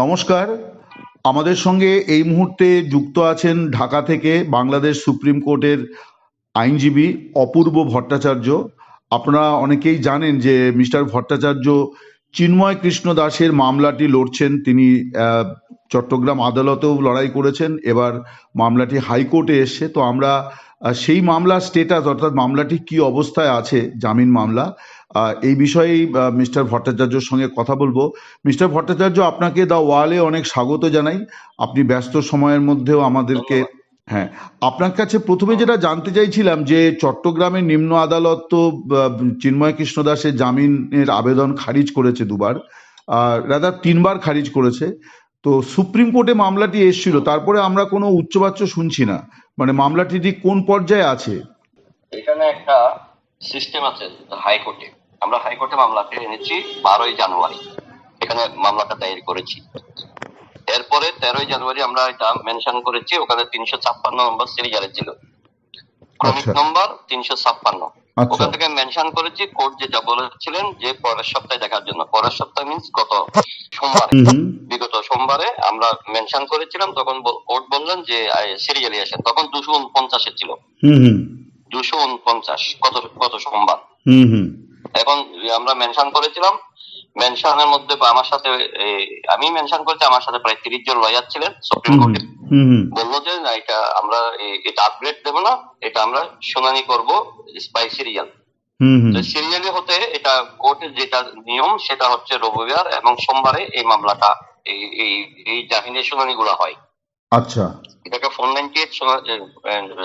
নমস্কার। আমাদের সঙ্গে এই মুহূর্তে যুক্ত আছেন ঢাকা থেকে বাংলাদেশ সুপ্রিম কোর্টের আইনজীবী অপূর্ব ভট্টাচার্য। আপনারা অনেকেই জানেন যে মিস্টার ভট্টাচার্য চিন্ময় কৃষ্ণ দাসের মামলাটি লড়ছেন। তিনি চট্টগ্রাম আদালতেও লড়াই করেছেন। এবার মামলাটি হাইকোর্টে এসছে। তো আমরা সেই মামলার স্টেটাস অর্থাৎ মামলাটি কি অবস্থায় আছে, জামিন মামলা এই বিষয়েই মিস্টার ভট্টাচার্যর সঙ্গে কথা বলব। মিস্টার ভট্টাচার্য আপনাকে দা ওয়ালে অনেক স্বাগত জানাই। আপনি ব্যস্ত সময়ের মধ্যেও আমাদেরকে হ্যাঁ আপনার কাছে প্রথমে যেটা জানতে চাইছিলাম যে চট্টগ্রামের নিম্ন আদালত তো চিন্ময় কৃষ্ণ দাসের জামিনের আবেদন খারিজ করেছে দুবার। রাদা তিনবার খারিজ করেছে। তো সুপ্রিম কোর্টে মামলাটি এসেছিল তারপরে আমরা কোনো উচ্চবাচ্য শুনছি না। মানে মামলাটি কোন পর্যায়ে আছে? এখানে একটা সিস্টেম আছে হাইকোর্টে। আমরা হাইকোর্টে মামলাটা এনেছি বারোই জানুয়ারি। এখানে মামলাটা দায়ের করেছি। এরপরে তেরোই জানুয়ারি আমরা এটা মেনশন করেছি ওখানে তিনশো ছাপ্পান্ন নম্বর সিরিয়ালে ছিল। ক্রমিক আচ্ছা। নম্বর তিনশো ছাপ্পান্ন। আচ্ছা। ওখান থেকে মেনশন করেছি কোর্ট যেটা বলেছিলেন যে পরের সপ্তাহে দেখার জন্য। পরের সপ্তাহ মিন্স গত সোমবারে। বিগত সোমবারে আমরা মেনশন করেছিলাম তখন কোর্ট বললেন যে সিরিয়ালি আসেন তখন দুশো উনপঞ্চাশে ছিল। দুশো উনপঞ্চাশ কত কত সোমবার। হুম হুম। এখন আমরা মেনশন করেছিলাম। মেনশনের মধ্যে আমার সাথে আমি মেনশন করেছি আমার সাথে প্রায় তিরিশ জন লয়ার ছিলেন সুপ্রিম কোর্টে বলল যে না এটা আমরা এটা আপগ্রেড দেবো না এটা আমরা শুনানি করব বাই সিরিয়াল হতে এটা কোর্টের যেটা নিয়ম সেটা হচ্ছে রবিবার এবং সোমবারে এই মামলাটা এই এই জামিনের শুনানি গুলা হয়। আচ্ছা। এটাকে four ninety eight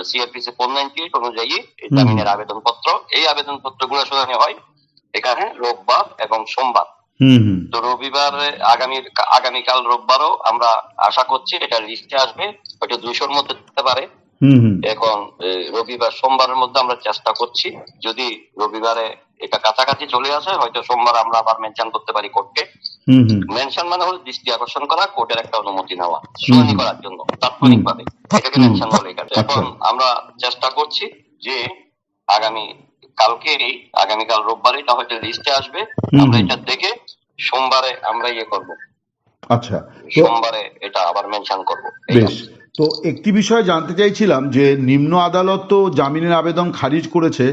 CrPC four ninety eight অনুযায়ী এই জামিনের আবেদন পত্র এই আবেদন পত্রগুলো শুনানি হয়। এখানে রোববার এবং সোমবার। তো রবিবার আগামী আগামীকাল রোববারও আমরা আশা করছি এটা লিস্টে আসবে হয়তো দুইশোর মধ্যে দিতে পারে। এখন রবিবার সোমবারের মধ্যে আমরা চেষ্টা করছি যদি রবিবারে এটা কাছাকাছি চলে আসে হয়তো সোমবার আমরা আবার মেনশন করতে পারি কোর্টকে মেনশন মানে হলো দৃষ্টি আকর্ষণ করা কোর্টের একটা অনুমতি নেওয়া শুনানি করার জন্য তাৎক্ষণিক ভাবে এটাকে মেনশন বলে। এখন আমরা চেষ্টা করছি যে আগামী কালকেরই আগামীকাল রোববারে এটা হয়তো লিস্টে আসবে। আমরা এটা দেখে সোমবারে আমরা ইয়ে করব। আচ্ছা সোমবারে এটা আবার মেনশন করব। বেশ। তো একটি বিষয় জানতে চাইছিলাম যে নিম্ন আদালত তো জামিনের আবেদন খারিজ করেছে।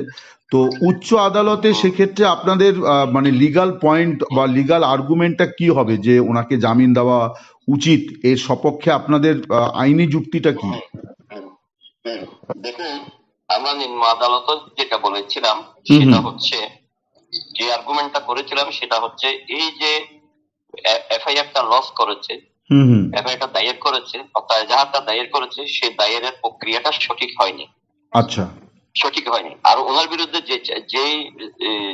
তো উচ্চ আদালতে সেক্ষেত্রে আপনাদের মানে লিগাল পয়েন্ট বা লিগাল আর্গুমেন্টটা কি হবে? যে ওনাকে জামিন দেওয়া উচিত এর সপক্ষে আপনাদের আইনি যুক্তিটা কি? দেখুন আমরা নিম্ন আদালত যেটা বলেছিলাম সেটা হচ্ছে যে আর্গুমেন্টটা করেছিলাম সেটা হচ্ছে এই যে এফআইআরটা লস করেছে এফআইআরটা দায়ের করেছে অর্থাৎ এজাহারটা দায়ের করেছে সেই দায়েরের প্রক্রিয়াটা সঠিক হয়নি। আচ্ছা। সঠিক হয়নি। আর ওনার বিরুদ্ধে যে যে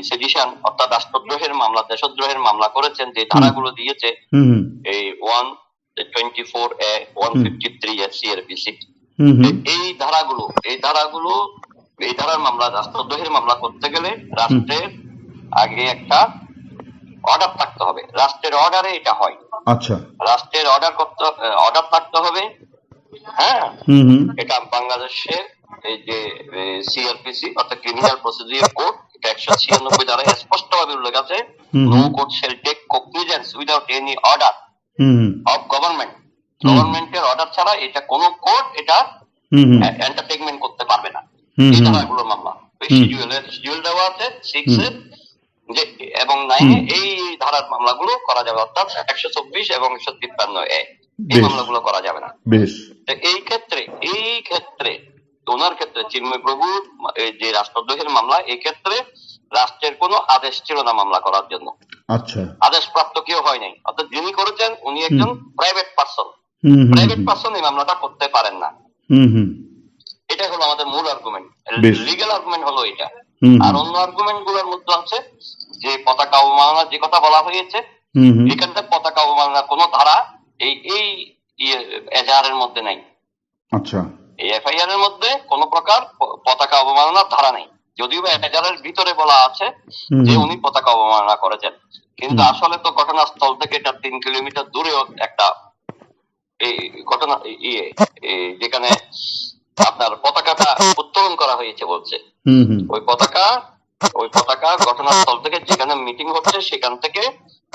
সেডিশন অর্থাৎ রাষ্ট্রদ্রোহের মামলা দেশদ্রোহের মামলা করেছেন যে ধারাগুলো দিয়েছে এই one twenty four A one fifty three A CrPC হুম এই ধারাগুলো এই ধারাগুলো এই ধারার মামলা রাষ্ট্রদ্রোহের মামলা করতে গেলে রাষ্ট্রের আগে একটা অর্ডার থাকতে হবে। রাষ্ট্রের অর্ডারে এটা হয়। আচ্ছা। রাষ্ট্রের অর্ডার করতে অর্ডার থাকতে হবে। হ্যাঁ? এটা বাংলাদেশের এই যে সিআরপিসি অর্থাৎ ক্রিমিনাল প্রসিডিউর কোড এটা একশো ছিয়ানব্বই দ্বারা স্পষ্ট ভাবে উল্লেখ আছে। No court shall take cognizance without any order of government. গভর্নমেন্টের অর্ডার ছাড়া এটা কোন কোর্ট এটা এন্টারটেনমেন্ট করতে পারবে না। হুম মামলা শিডিউলের শিডিউল দেওয়া আছে সিক্স এর যে এবং নাইনে এই ধারার মামলাগুলো করা যাবে অর্থাৎ একশো চব্বিশ এবং একশো তিপ্পান্ন এ। এই মামলাগুলো করা যাবে না। এই ক্ষেত্রে এই ক্ষেত্রে ওনার ক্ষেত্রে চিন্ময় প্রভুর এই যে রাষ্ট্রদ্রোহের মামলা এই ক্ষেত্রে রাষ্ট্রের কোনো আদেশ ছিল না মামলা করার জন্য। আচ্ছা। আদেশ প্রাপ্ত কেউ হয় নাই। অর্থাৎ যিনি করেছেন উনি একজন প্রাইভেট পার্সন প্রাইভেট পার্সন মামলাটা করতে পারেন না। হুম হলো আমাদের মূল আর্গুমেন্ট। লিগেল আর্গুমেন্ট হলো এটা। আর অন্য আর্গুমেন্টগুলোর মধ্যে আছে যে পতাকা অবমাননার যে কথা বলা হয়েছে এখানটা পতাকা অবমাননার কোনো ধারা এই এই ইয়ে এজাহারের মধ্যে নাই। আচ্ছা। এই এফআইআর এর মধ্যে কোন প্রকার পতাকা অবমাননার ধারা নেই। যদিও বা এজাহারের ভিতরে বলা আছে যে উনি পতাকা অবমাননা করেছেন। কিন্তু আসলে তো ঘটনাস্থল থেকে এটা তিন কিলোমিটার দূরেও একটা এই ঘটনা ইয়ে যেখানে আপনার পতাকাটা উত্তোলন করা হয়েছে বলছে। ওই পতাকা ওই পতাকা ঘটনাস্থল থেকে যেখানে মিটিং হচ্ছে সেখান থেকে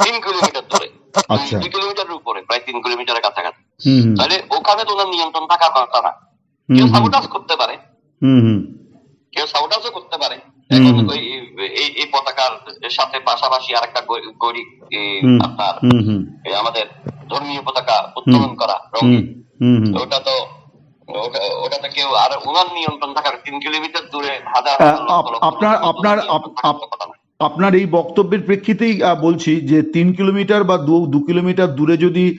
তিন কিলোমিটার দূরে। আচ্ছা। দুই কিলোমিটারের উপরে প্রায় তিন কিলোমিটারের কাছাকাছি। তাহলে ওখানে তো ওনার নিয়ন্ত্রণ থাকার কথা না। কেউ। সাবোটাজ করতে পারে। কেউ সাবোটাজও করতে পারে। এখন ওই- এই এই পতাকার সাথে পাশাপাশি আরেকটা গরি- গরি এই হুম আপনার আমাদের ধর্মীয় পতাকা উত্তোলন করা রঙিন। হুম হুম। ওটা তো আপনার- এই বক্তব্যের প্রেক্ষিতেই বলছি যে তিন কিলোমিটার বা দু কিলোমিটার দূরে যদি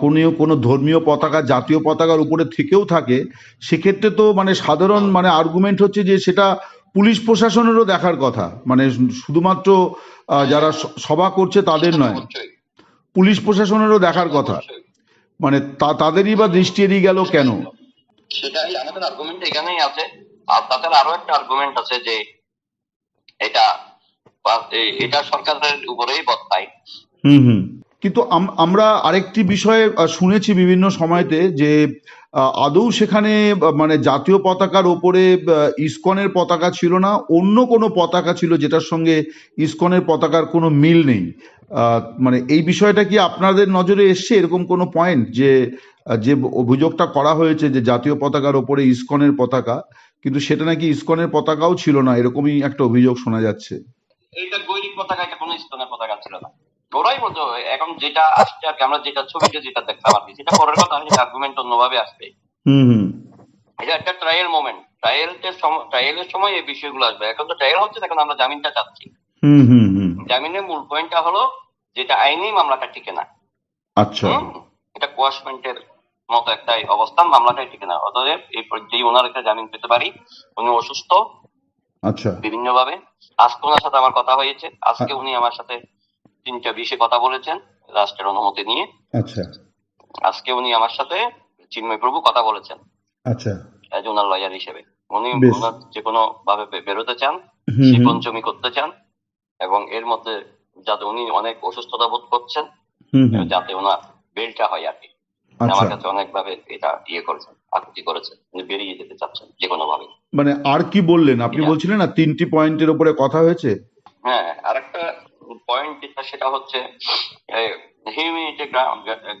কোনো কোনো ধর্মীয় পতাকা জাতীয় পতাকার উপরে থেকেও থাকে সেক্ষেত্রে তো মানে সাধারণ মানে আর্গুমেন্ট হচ্ছে যে সেটা পুলিশ প্রশাসনেরও দেখার কথা। মানে শুধুমাত্র আহ, যারা সভা করছে তাদের নয়। পুলিশ প্রশাসনেরও দেখার কথা। মানে তাদেরই বা দৃষ্টি এড়িয়ে গেল কেন? সেটাই আমাদের আর্গুমেন্ট এখানেই আছে। আর তাছাড়া আরও একটা আর্গুমেন্ট আছে যে এটা এটা সরকারের উপরেই বর্তায়। হুম হুম। কিন্তু আমরা আরেকটি বিষয়ে শুনেছি বিভিন্ন সময়তে যে আদৌ সেখানে মানে জাতীয় পতাকার ওপরে ইসকনের পতাকা ছিল না অন্য কোনো পতাকা ছিল যেটার সঙ্গে ইসকনের পতাকার কোনো মিল নেই। মানে এই বিষয়টা কি আপনাদের নজরে এসছে? এরকম কোনো পয়েন্ট যে যে অভিযোগটা করা হয়েছে যে জাতীয় পতাকার ওপরে ইসকনের পতাকা কিন্তু সেটা নাকি ইসকনের পতাকাও ছিল না এরকমই একটা অভিযোগ শোনা যাচ্ছে। এইটা গৈরিক পতাকা এটা কোনো স্তনের পতাকা ছিল না। ওরাই বলতো এখন যেটা আসছে আর আমরা যেটা ছবিতে যেটা দেখলাম আর কি সেটা পরের কথা আর্গুমেন্ট অন্যভাবে আসবে। হুম হুম। এটা একটা ট্রায়াল মোমেন্ট ট্রায়ালের সময় ট্রায়ালের সময় এই বিষয়গুলো আসবে। এখন তো ট্রায়াল হচ্ছে এখন আমরা জামিনটা চাচ্ছি। হুম হুম হুম। জামিনের মূল পয়েন্টটা হলো যেটা আইনি মামলাটা টিকে না। আচ্ছা? এটা কোয়াশমেন্টের মতো একটা অবস্থান মামলাটাই ঠিক না। অতএব এই পর্যায়ে ওনার একটা জামিন পেতে পারি উনি অসুস্থ। আচ্ছা। বিভিন্ন ভাবে আজকে ওনার সাথে আমার কথা হয়েছে। আজকে উনি আমার সাথে তিনটা বিশে কথা বলেছেন রাষ্ট্রের অনুমতি নিয়ে। আচ্ছা। আজকে উনি আমার সাথে চিন্ময় প্রভু কথা বলেছেন। আচ্ছা। এজ ওনার লয়ার হিসেবে। উনি। ওনার যে কোনো ভাবে বেরোতে চান সে পঞ্চমী করতে চান এবং এর মধ্যে যাতে উনি অনেক অসুস্থতা বোধ করছেন যাতে ওনার বেলটা হয় আর কি। আচ্ছা। আমার কাছে অনেক ভাবে এটা ইয়ে করেছেন আকুতি করেছেন উনি বেরিয়ে যেতে চাচ্ছেন যে কোনো ভাবে মানে আর কি বললেন? আপনি বলছিলেন না তিনটি পয়েন্টের উপরে কথা হয়েছে? হ্যাঁ আরেকটা পয়েন্ট যেটা সেটা হচ্ছে হিউম্যানিটি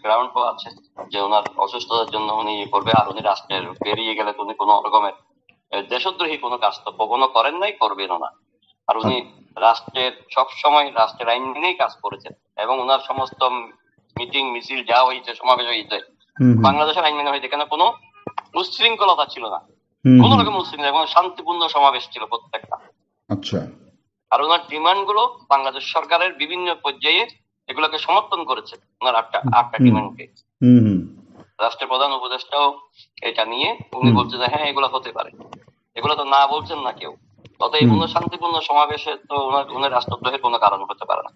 গ্রাউন্ড আছে যে ওনার অসুস্থতার জন্য উনি ইয়ে করবে আর উনি রাষ্ট্রের বেরিয়ে গেলে তো উনি কোনো রকমের দেশদ্রোহী কোনো কাজ তো কখনো করেন নাই করবেন না। আর উনি রাষ্ট্রের সব সময় রাষ্ট্রের আইন মেনেই কাজ করেছেন এবং ওনার সমস্ত মিটিং মিছিল যা হয়েছে সমাবেশ হয়েছে বাংলাদেশের আইন মেনে হয়েছে এখানে কোনো উচ্ছৃঙ্খলতা ছিল না। কোন রকম উচ্ছৃঙ্খলা এবং শান্তিপূর্ণ সমাবেশ ছিল প্রত্যেকটা। আচ্ছা। আর ওনার ডিমান্ডগুলো বাংলাদেশ সরকারের বিভিন্ন পর্যায়ে এগুলোকে সমর্থন করেছে ওনার আটটা আটটা। ডিমান্ডকে। রাষ্ট্রের প্রধান উপদেষ্টাও এটা নিয়ে উনি। বলছে যে হ্যাঁ এগুলো হতে পারে। এগুলো তো না বলছেন না কেউ। অতএব হুম। কোনো শান্তিপূর্ণ সমাবেশে তো ওনার রাষ্ট্রদ্রোহের কোনো কারণ হতে পারে না।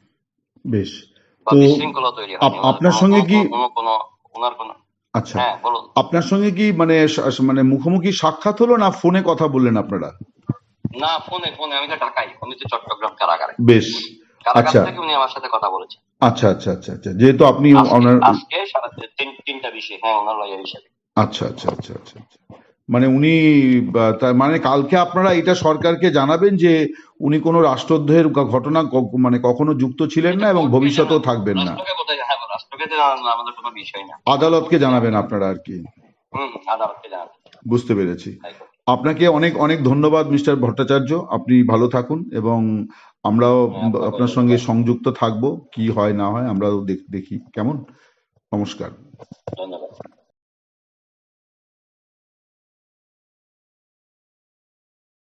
বেশ। তো আপনার সঙ্গে কি- কোনো ওনার কোনো আচ্ছা। হ্যাঁ আপনার সঙ্গে কি মানে মানে মুখোমুখি সাক্ষাৎ হলো না ফোনে কথা বললেন আপনারা? না ফোনে ফোনে। আমি তো উনি তো চট্টগ্রাম কারাগারে। বেশ। আচ্ছা। উনি আমার সাথে কথা বলেছেন। আচ্ছা আচ্ছা আচ্ছা আচ্ছা। যেহেতু আপনি আজকে- ওনার আজকে সারা তিন- তিনটা বিষয় হ্যাঁ ওনার লয়ার হিসেবে। আচ্ছা আচ্ছা আচ্ছা আচ্ছা আচ্ছা। মানে উনি তার মানে কালকে আপনারা এটা সরকারকে জানাবেন যে উনি কোনো রাষ্ট্রদ্রোহের ঘটনা মানে কখনো যুক্ত ছিলেন না এবং ভবিষ্যতেও থাকবেন না। না আদালতকে জানাবেন আপনারা আর কি। বুঝতে পেরেছি। আপনাকে অনেক অনেক ধন্যবাদ মিস্টার ভট্টাচার্য। আপনি ভালো থাকুন এবং আমরাও আপনার সঙ্গে সংযুক্ত থাকব কি হয় না হয় আমরাও দেখি। কেমন? নমস্কার। ধন্যবাদ।